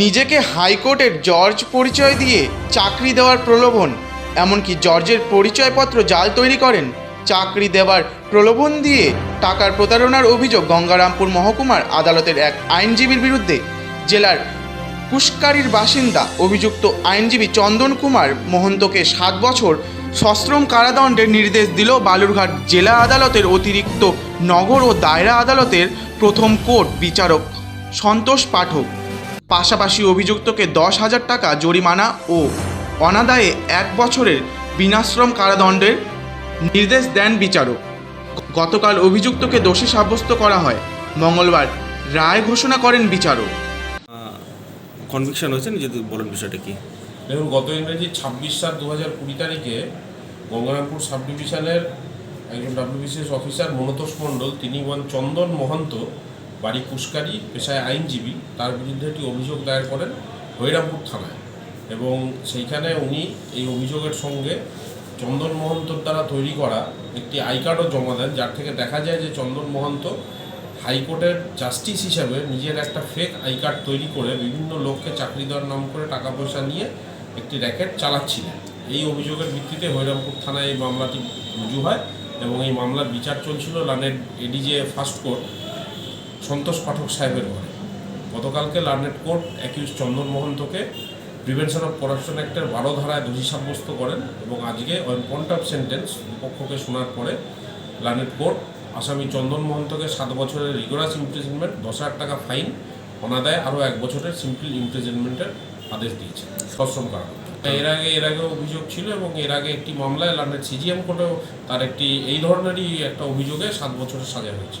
নিজেকে হাইকোর্টের জর্জ পরিচয় দিয়ে চাকরি দেওয়ার প্রলোভন, এমনকি জর্জের পরিচয়পত্র জাল তৈরি করেন, চাকরি দেওয়ার প্রলোভন দিয়ে টাকার প্রতারণার অভিযোগ গঙ্গারামপুর মহকুমার আদালতের এক আইনজীবীর বিরুদ্ধে। জেলার কুশকারির বাসিন্দা অভিযুক্ত আইনজীবী চন্দন কুমার মহন্তকে সাত বছর সশ্রম কারাদণ্ডের নির্দেশ দিল বালুরঘাট জেলা আদালতের অতিরিক্ত নগর ও দায়রা আদালতের প্রথম কোর্ট বিচারক সন্তোষ পাঠক। পাশাপাশি অভিযুক্তকে দশ হাজার টাকা জরিমানা ও অনাদায়ে এক বছরের বিনাশ্রম কারাদণ্ডের নির্দেশ দেন বিচারক। গতকাল অভিযুক্তকে দোষী সাব্যস্ত করা হয়। মঙ্গলবার রায় ঘোষণা করেন বিচারক। কনভিকশন হয়েছে? যদি বলেন বিষয়টা কি? দেখুন গত ইংরেজি ছাব্বিশ সাত দু হাজার কুড়ি তারিখে গঙ্গারামপুর সাব ডিভিশনের একজন ডাব্লিউবিসিএস অফিসার মনতোষ মণ্ডল তিনি হন চন্দন মহন্ত বাড়ি কুশকারি, পেশায় আইনজীবী, তার বিরুদ্ধে একটি অভিযোগ দায়ের করেন হরিরামপুর থানায় এবং সেইখানে উনি এই অভিযোগের সঙ্গে চন্দন মহন্তর দ্বারা তৈরি করা একটি আই কার্ডও জমা দেন, যার থেকে দেখা যায় যে চন্দন মহন্ত হাইকোর্টের জাস্টিস হিসাবে নিজের একটা ফেক আই কার্ড তৈরি করে বিভিন্ন লোককে চাকরি দেওয়ার নাম করে টাকা পয়সা নিয়ে একটি র্যাকেট চালাচ্ছিলেন। এই অভিযোগের ভিত্তিতে হরিরামপুর থানায় এই মামলাটি রুজু হয় এবং এই মামলার বিচার চলছিল লানের ADJ first court Santosh Pathak সাহেবের ঘরে। গতকালকে লার্নেট কোর্ট অ্যাকিউজ চন্দন মহন্তকে প্রিভেনশন অফ করাপশন অ্যাক্টের বারো ধারায় দোষী সাব্যস্ত করেন এবং আজকে অন পয়েন্ট অফ সেন্টেন্স দুপক্ষকে শোনার পরে লার্নেট কোর্ট আসামি চন্দন মহন্তকে সাত বছরের রিগোরাস ইমপ্রিজনমেন্ট, দশ হাজার টাকা ফাইন, অনাদায় আরও এক বছরের সিম্পল ইমপ্রিজনমেন্টের আদেশ দিয়েছে, সশ্রম কারণ এর আগে এর আগে অভিযোগ ছিল এবং এর আগে একটি মামলায় লার্নেট সিজিএম কোর্টেও তার একটি এই ধরনেরই একটা অভিযোগে সাত বছরের সাজা হয়েছে।